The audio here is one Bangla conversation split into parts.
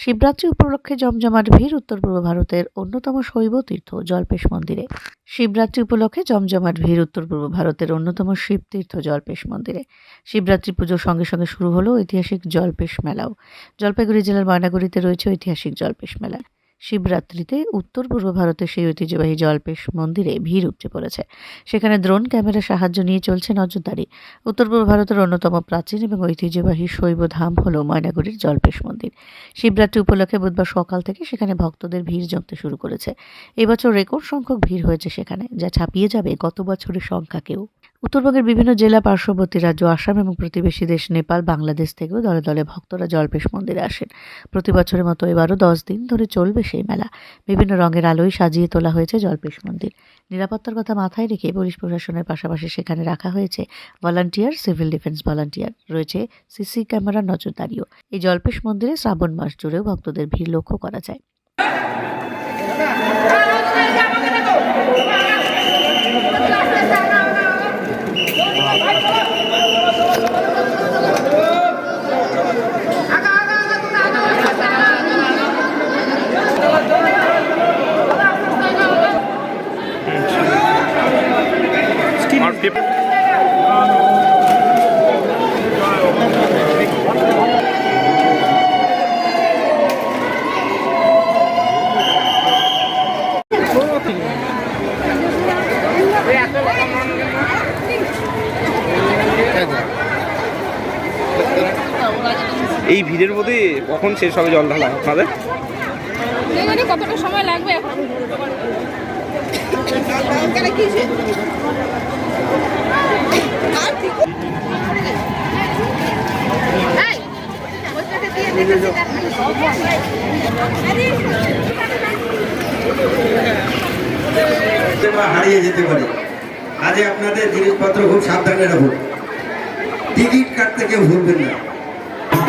শিবরাত্রি উপলক্ষে জমজমাট ভিড় উত্তর পূর্ব ভারতের অন্যতম শৈব তীর্থ জলপেশ মন্দিরে। শিবরাত্রি উপলক্ষে জমজমাট ভিড় উত্তর পূর্ব ভারতের অন্যতম শিব তীর্থ জলপেশ মন্দিরে। শিবরাত্রি পুজোর সঙ্গে সঙ্গে শুরু হলো ঐতিহাসিক জলপেশ মেলাও। জলপাইগুড়ি জেলার ময়নাগুড়িতে রয়েছে ঐতিহাসিক জলপেশ মেলা। শিবরাত্রিতে উত্তর পূর্ব ভারতের সেই ঐতিহ্যবাহী জল্পেশ মন্দিরে ভিড় উপচে পড়েছে। সেখানে ড্রোন ক্যামেরার সাহায্য নিয়ে চলছে নজরদারি। উত্তর পূর্ব ভারতের অন্যতম প্রাচীন এবং ঐতিহ্যবাহী শৈব ধাম হল ময়নাগুড়ির জল্পেশ মন্দির। শিবরাত্রি উপলক্ষে বুধবার সকাল থেকে সেখানে ভক্তদের ভিড় জমতে শুরু করেছে। এবছর রেকর্ড সংখ্যক ভিড় হয়েছে সেখানে, যা ছাপিয়ে যাবে গত বছরের সংখ্যাকেও উত্তরবঙ্গের বিভিন্ন জেলা পার্শ্ববর্তী রাজ্য, আসাম এবং প্রতিবেশী দেশ নেপাল, বাংলাদেশ থেকেও দলে দলে ভক্তরা জল্পেশ মন্দিরে আসেন। প্রতি বছরের মতো এবারও দশ দিন ধরে চলবে সেই মেলা। বিভিন্ন রঙের আলোয় সাজিয়ে তোলা হয়েছে জল্পেশ মন্দির। নিরাপত্তার কথা মাথায় রেখে পুলিশ প্রশাসনের পাশাপাশি সেখানে রাখা হয়েছে ভলান্টিয়ার, সিভিল ডিফেন্স ভলান্টিয়ার। রয়েছে সিসি ক্যামেরার নজরদারিও। এই জল্পেশ মন্দিরে শ্রাবণ মাস জুড়েও ভক্তদের ভিড় লক্ষ্য করা যায়। Or এই ভিড়ের মধ্যে কখন শেষ হবে জল ঢালা আপনাদের কতটা সময় লাগবে এখন? হারিয়ে যেতে পারে। কাজে আপনাদের জিনিসপত্র খুব সাবধানে রাখুন। টিকিট কাটতে কেউ ভুলবেন না।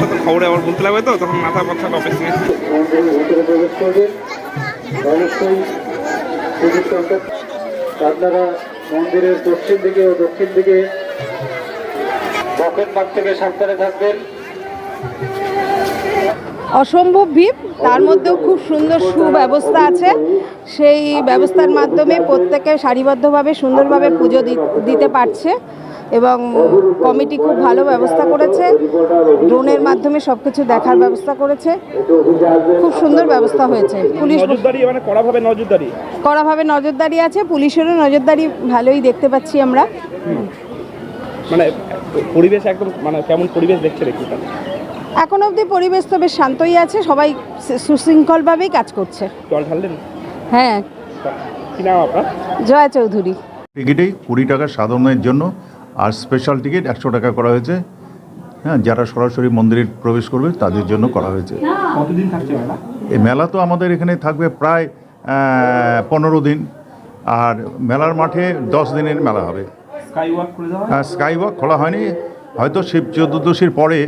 তো খবরে আবার বলতে লাগবে তো তখন মাথা পুলিশ সংখ্যক আপনারা মন্দিরের পশ্চিম দিকে ও দক্ষিণ দিকে দক্ষিণ পাক থেকে সাবধানে থাকবেন। অসম্ভব ভিড় তার মধ্যেও খুব সুন্দর সুব্যবস্থা আছে। সেই ব্যবস্থার মাধ্যমে প্রত্যেকে সারিবদ্ধভাবে সুন্দরভাবে পুজো দি- দিতে পারছে। এবং কমিটি খুব ভালো ব্যবস্থা করেছে। ড্রোনের মাধ্যমে সব কিছু দেখার ব্যবস্থা করেছে। খুব সুন্দর ব্যবস্থা হয়েছে। পুলিশ নজরদারি মানে কড়াভাবে নজরদারি? কড়াভাবে নজরদারি আছে পুলিশেরও নজরদারি ভালোই দেখতে পাচ্ছি আমরা। মানে পরিবেশ একদম মানে কেমন পরিবেশ দেখছে দেখি এখন অবধি পরিবেশ তো বেশ শান্তই আছে সবাই সুশৃঙ্খলভাবেই কাজ করছে। জল ঢাললেন? হ্যাঁ। কি নাম আপনার? জয়া চৌধুরী। টিকিটেই কুড়ি টাকা সাধারণের জন্য আর স্পেশাল টিকিট একশো টাকা করা হয়েছে। হ্যাঁ যারা সরাসরি মন্দিরে প্রবেশ করবে তাদের জন্য করা হয়েছে। এই মেলা তো আমাদের এখানে থাকবে প্রায় পনেরো দিন। আর মেলার মাঠে দশ দিনের মেলা হবে। স্কাই ওয়াক স্কাই ওয়াক খোলা হয়নি। হয়তো শিব চতুর্দশীর পরে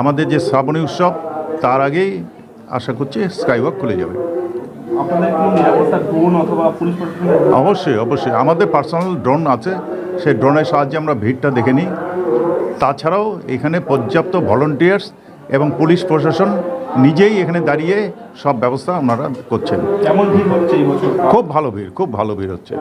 আমাদের যে শ্রাবণী উৎসব তার আগেই আশা করছি স্কাই ওয়াক খুলে যাবে। অবশ্যই অবশ্যই। আমাদের পার্সোনাল ড্রোন আছে। সেই ড্রোনের সাহায্যে আমরা ভিড়টা দেখে নিই। তাছাড়াও এখানে পর্যাপ্ত ভলেন্টিয়ার্স এবং পুলিশ প্রশাসন নিজেই এখানে দাঁড়িয়ে সব ব্যবস্থা আপনারা করছেন। কেমন ভিড় হচ্ছে খুব ভালো ভিড় খুব ভালো ভিড় হচ্ছে।